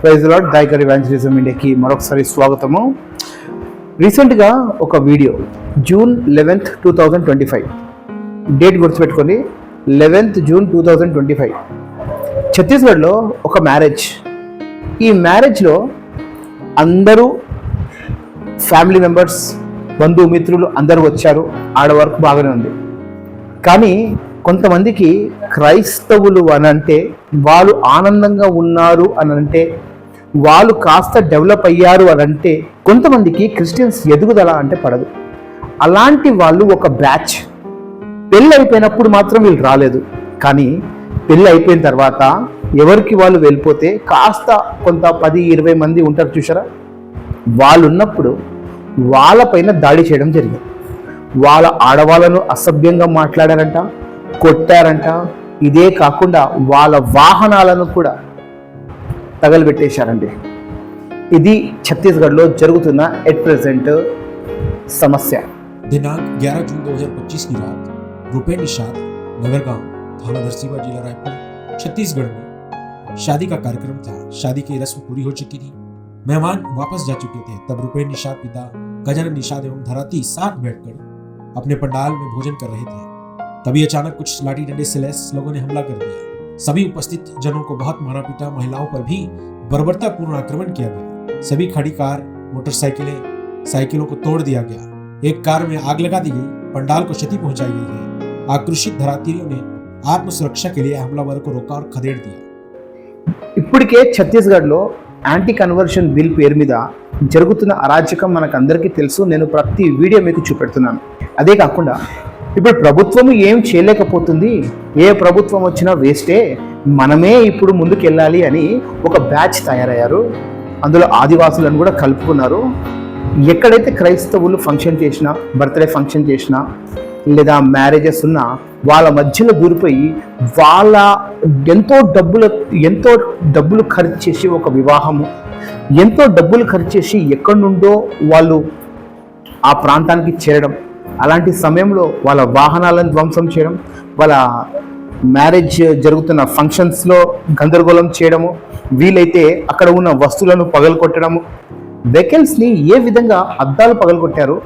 Praise lord Dayakar evangelism ఇండియాకి మరొకసారి స్వాగతము. రీసెంట్గా ఒక video June eleventh two thousand twenty five date గుర్తుపెట్టుకొని eleventh June two thousand twenty five ఛత్తీస్గఢ్లో ఒక మ్యారేజ్ ఈ మ్యారేజ్లో అందరూ ఫ్యామిలీ మెంబర్స్ బంధుమిత్రులు అందరూ వచ్చారు. ఆడవరకు బాగానే ఉంది. కానీ కొంతమందికి క్రైస్తవులు అని అంటే వాళ్ళు ఆనందంగా ఉన్నారు అని అంటే వాళ్ళు కాస్త డెవలప్ అయ్యారు అని అంటే కొంతమందికి క్రిస్టియన్స్ ఎదుగుదల అంటే పడదు. అలాంటి వాళ్ళు ఒక బ్యాచ్. పెళ్ళి అయిపోయినప్పుడు మాత్రం వీళ్ళు రాలేదు. కానీ పెళ్ళి అయిపోయిన తర్వాత ఎవరికి వాళ్ళు వెళ్ళిపోతే కాస్త కొంత పది ఇరవై మంది ఉంటారు చూసారా వాళ్ళు ఉన్నప్పుడు వాళ్ళపైన దాడి చేయడం జరిగింది. వాళ్ళ ఆడవాళ్ళను అసభ్యంగా మాట్లాడారంట కొట్టారంట. ఇదే కాకుండా వాళ్ళ వాహనాలను కూడా తగలబెట్టేశారండి ఇది ఛత్తీస్గఢ్లో జరుగుతున్న ఎట్ ప్రెసెంట్ సమస్య दिनांक 11 जून 2025 की रात रुपए निषाद नगर गांव थाना धरसीवा जिला रायपुर छत्तीसगढ़ में शादी का कार्यक्रम था शादी की रस्म पूरी हो चुकी थी मेहमान वापस जा चुके थे तब रुपए निषाद पिता गजानन निषाद एवं धराती साथ बैठकर अपने पंडाल में भोजन कर रहे थे तभी अचानक कुछ लाठी डंडे से लैस लोगों ने हमला कर दिया सभी उपस्थित जनों को बहुत मारा पीटा महिलाओं पर भी बर्बरतापूर्ण आक्रमण किया गया सभी खड़ी कार मोटरसाइकिलें साइकिलों को तोड़ दिया गया एक कार में आग लगा दी गई पंडाल को क्षति पहुंचाई गई है आक्रोशित धरातीरियों ने आत्म सुरक्षा के लिए हमलावर को रोका और खदेड़ दिया ఇప్పటికే ఛత్తీస్గఢ్లో యాంటీ కన్వర్షన్ బిల్ పేరు మీద జరుగుతున్న అరాచకం మనకు అందరికీ తెలుసు నేను ప్రతి వీడియో మీకు చూపెడుతున్నాను అదే కాకుండా ఇప్పుడు ప్రభుత్వము ఏం చేయలేకపోతుంది? ఏ ప్రభుత్వం వచ్చినా వేస్టే మనమే ఇప్పుడు ముందుకెళ్ళాలి అని ఒక బ్యాచ్ తయారయ్యారు. అందులో ఆదివాసులను కూడా కలుపుకున్నారు. ఎక్కడైతే క్రైస్తవులు ఫంక్షన్ చేసినా బర్త్డే ఫంక్షన్ చేసినా లేదా మ్యారేజెస్ ఉన్నా వాళ్ళ మధ్యలో దూరిపోయి వాళ్ళ ఎంతో డబ్బులు ఎంతో డబ్బులు ఖర్చు చేసి ఒక వివాహము ఎంతో డబ్బులు ఖర్చు చేసి ఎక్కడి నుండో వాళ్ళు ఆ ప్రాంతానికి చేరడం అలాంటి సమయంలో వాళ్ళ వాహనాలను ధ్వంసం చేయడం వాళ్ళ మ్యారేజ్ జరుగుతున్న ఫంక్షన్స్లో గందరగోళం చేయడము వీలైతే అక్కడ ఉన్న వస్తువులను పగలగొట్టడము. వెహికల్స్ని ఏ విధంగా అద్దాలు పగలగొట్టారు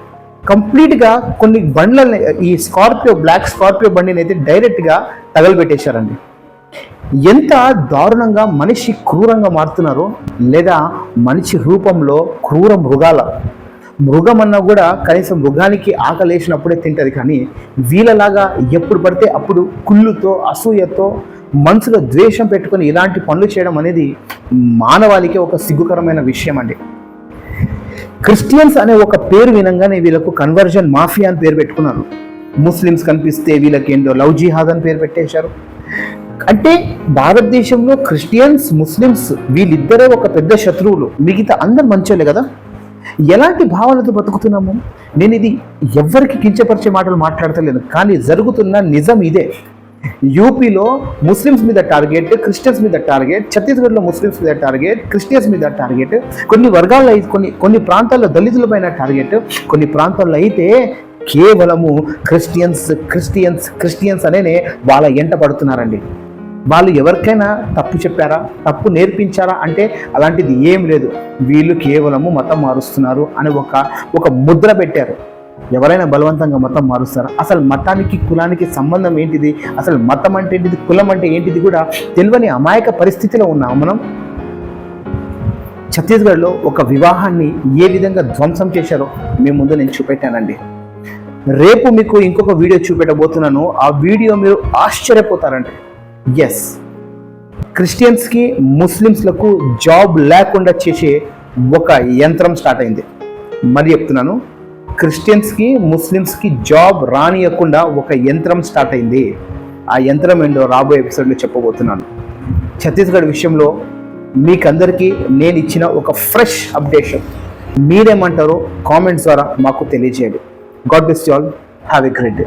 కంప్లీట్గా కొన్ని బండ్లని ఈ స్కార్పియో బ్లాక్ స్కార్పియో బండిని అయితే డైరెక్ట్గా తగలబెట్టేశారండి. ఎంత దారుణంగా మనిషి క్రూరంగా మారుతున్నారో లేదా మనిషి రూపంలో క్రూర మృగాల మృగం అన్నా కూడా కనీసం మృగానికి ఆకలేసినప్పుడే తింటది కానీ వీళ్ళలాగా ఎప్పుడు పడితే అప్పుడు కుళ్ళుతో అసూయతో మనసులో ద్వేషం పెట్టుకొని ఇలాంటి పనులు చేయడం అనేది మానవాళికి ఒక సిగ్గుకరమైన విషయం అండి. క్రిస్టియన్స్ అనే ఒక పేరు వినంగానే వీళ్ళకు కన్వర్జన్ మాఫియా అని పేరు పెట్టుకున్నారు. ముస్లిమ్స్ కనిపిస్తే వీళ్ళకి ఏంటో లవ్ జిహాద్ అని పేరు పెట్టేశారు. అంటే భారతదేశంలో క్రిస్టియన్స్ ముస్లిమ్స్ వీళ్ళిద్దరే ఒక పెద్ద శత్రువులు. మిగతా అందరు మంచోలే కదా? ఎలాంటి భావనతో బతుకుతున్నాము? నేను ఇది ఎవ్వరికి కించపరిచే మాటలు మాట్లాడతలేను కానీ జరుగుతున్న నిజం ఇదే. యూపీలో ముస్లిమ్స్ మీద టార్గెట్ క్రిస్టియన్స్ మీద టార్గెట్ ఛత్తీస్గఢ్లో ముస్లిమ్స్ మీద టార్గెట్ క్రిస్టియన్స్ మీద టార్గెట్ కొన్ని వర్గాల్లో అయితే కొన్ని కొన్ని ప్రాంతాల్లో దళితులపైన టార్గెట్ కొన్ని ప్రాంతాల్లో అయితే కేవలము క్రిస్టియన్స్ క్రిస్టియన్స్ క్రిస్టియన్స్ అనేనే వాళ్ళ ఎంట పడుతున్నారండి. వాళ్ళు ఎవరికైనా తప్పు చెప్పారా? తప్పు నేర్పించారా? అంటే అలాంటిది ఏం లేదు. వీళ్ళు కేవలము మతం మారుస్తున్నారు అని ఒక ఒక ముద్ర పెట్టారు. ఎవరైనా బలవంతంగా మతం మారుస్తారా? అసలు మతానికి కులానికి సంబంధం ఏంటిది? అసలు మతం అంటే ఏంటిది? కులం అంటే ఏంటిది కూడా తెలియని అమాయక పరిస్థితిలో ఉన్నాం మనం. ఛత్తీస్గఢ్లో ఒక వివాహాన్ని ఏ విధంగా ధ్వంసం చేశారో మీ ముందు నేను చూపెట్టానండి. రేపు మీకు ఇంకొక వీడియో చూపెట్టబోతున్నాను. ఆ వీడియో మీరు ఆశ్చర్యపోతారండి. ఎస్ క్రిస్టియన్స్కి ముస్లిమ్స్లకు జాబ్ లేకుండా చేసే ఒక యంత్రం స్టార్ట్ అయింది. మరి చెప్తున్నాను. క్రిస్టియన్స్కి ముస్లిమ్స్కి జాబ్ రానియకుండా ఒక యంత్రం స్టార్ట్ అయింది. ఆ యంత్రం ఏంటో రాబోయే ఎపిసోడ్లో చెప్పబోతున్నాను. ఛత్తీస్గఢ్ విషయంలో మీకందరికీ నేను ఇచ్చిన ఒక ఫ్రెష్ అప్డేషన్ మీరేమంటారో కామెంట్స్ ద్వారా మాకు తెలియజేయండి. God best all have a great day